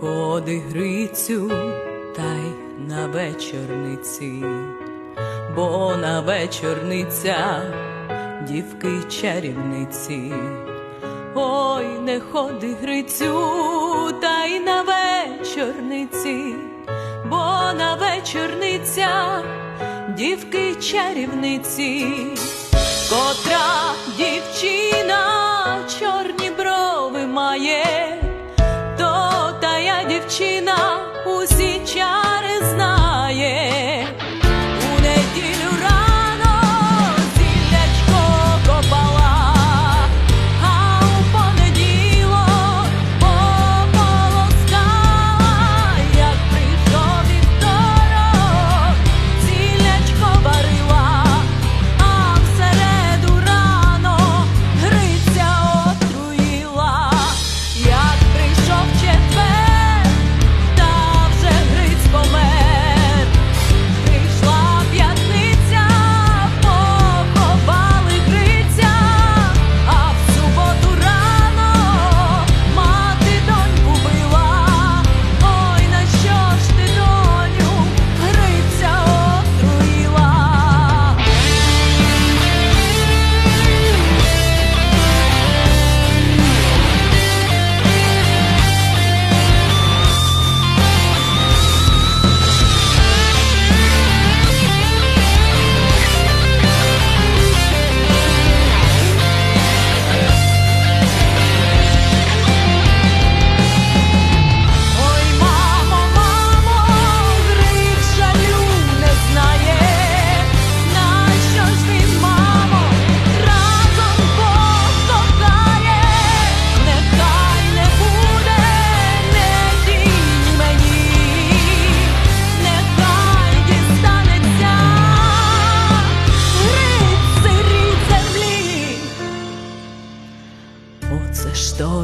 ходи Грицю, та й на вечорниці, бо на вечорниця дівки чарівниці. Ой, не ходи Грицю, та й на вечорниці, бо на вечорниця дівки чарівниці, котра дівчина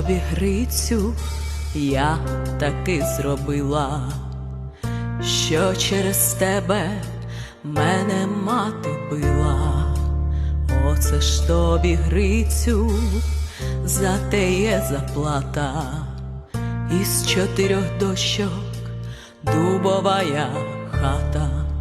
тобі, Грицю, я таки зробила, що через тебе мене мати била. Оце ж тобі, Грицю, за те є заплата, із чотирьох дощок дубовая хата.